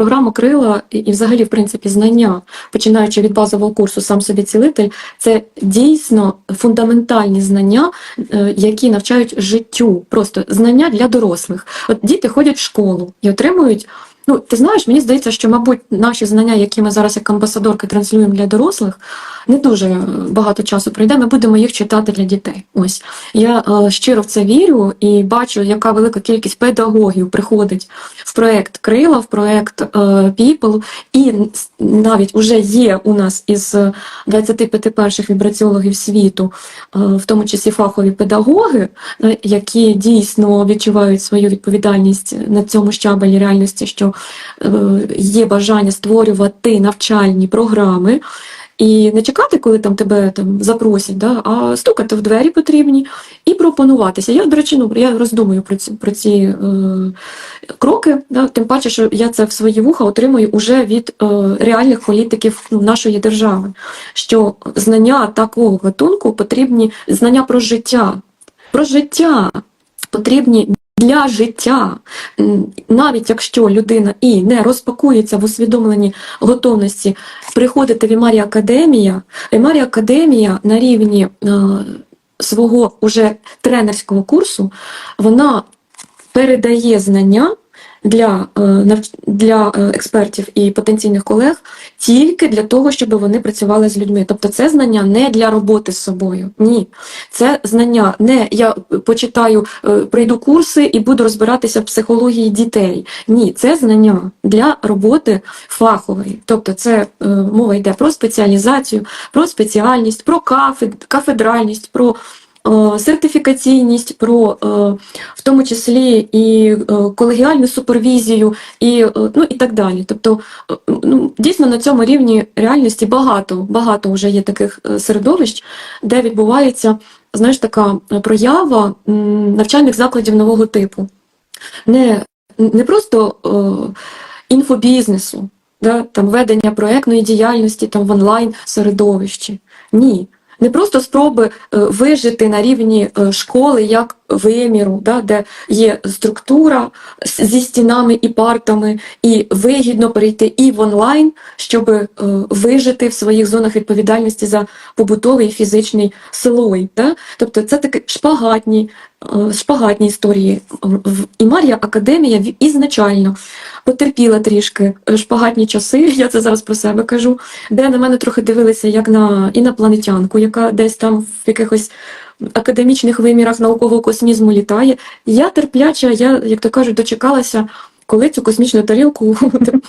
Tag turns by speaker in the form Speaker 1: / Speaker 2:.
Speaker 1: програма Крила і, і взагалі, в принципі, знання, починаючи від базового курсу сам собі цілитель, це дійсно фундаментальні знання, е, які навчають життю, просто знання для дорослих. От діти ходять в школу і отримують. Ну, ти знаєш, мені здається, що, мабуть, наші знання, які ми зараз як амбасадорки транслюємо для дорослих, не дуже багато часу пройде. Ми будемо їх читати для дітей. Ось я е, щиро в це вірю і бачу, яка велика кількість педагогів приходить в проект Крила, в проект е, People, і навіть вже є у нас із 25 перших вібраціологів світу, е, в тому числі фахові педагоги, е, які дійсно відчувають свою відповідальність на цьому щабелі реальності, що е, є бажання створювати навчальні програми. І не чекати, коли там тебе там запросять, да, а стукати в двері потрібні і пропонуватися. Я, до речі, ну, я роздумую про ці, про ці е, кроки, да, тим паче, що я це в свої вуха отримую уже від е, реальних політиків ну, нашої держави, що знання такого гатунку потрібні, знання про життя, про життя потрібні для життя, навіть якщо людина і не розпакується в усвідомленні готовності приходити в Імарі Академія, Імарі Академія на рівні е, свого уже тренерського курсу, вона передає знання для, е, для е, експертів і потенційних колег тільки для того, щоб вони працювали з людьми. Тобто це знання не для роботи з собою. Ні. Це знання не я почитаю, е, пройду курси і буду розбиратися в психології дітей. Ні, це знання для роботи фахової. Тобто, це мова йде про спеціалізацію, про спеціальність, про кафед, кафедральність, про сертифікаційність, про е, в тому числі і е, колегіальну супервізію, і, е, ну, і так далі. Тобто, е, ну, дійсно на цьому рівні реальності багато, багато вже є таких е, середовищ, де відбувається знаєш, така проява навчальних закладів нового типу. Не, не просто е, інфобізнесу, да, там, ведення проектної діяльності там, в онлайн середовищі. Ні. Не просто спроби е, вижити на рівні е, школи як виміру, да, де є структура зі стінами і партами, і вигідно перейти і в онлайн, щоб е, вижити в своїх зонах відповідальності за побутовий і фізичний слой. Да? Тобто це такі шпагатні, шпагатні історії. І Марія Академія ізначально потерпіла трішки е, шпагатні часи, я це зараз про себе кажу, де на мене трохи дивилися як на інопланетянку, яка десь там в якихось академічних вимірах наукового космізму літає. Я терпляча, я, як то кажуть, дочекалася, коли цю космічну тарілку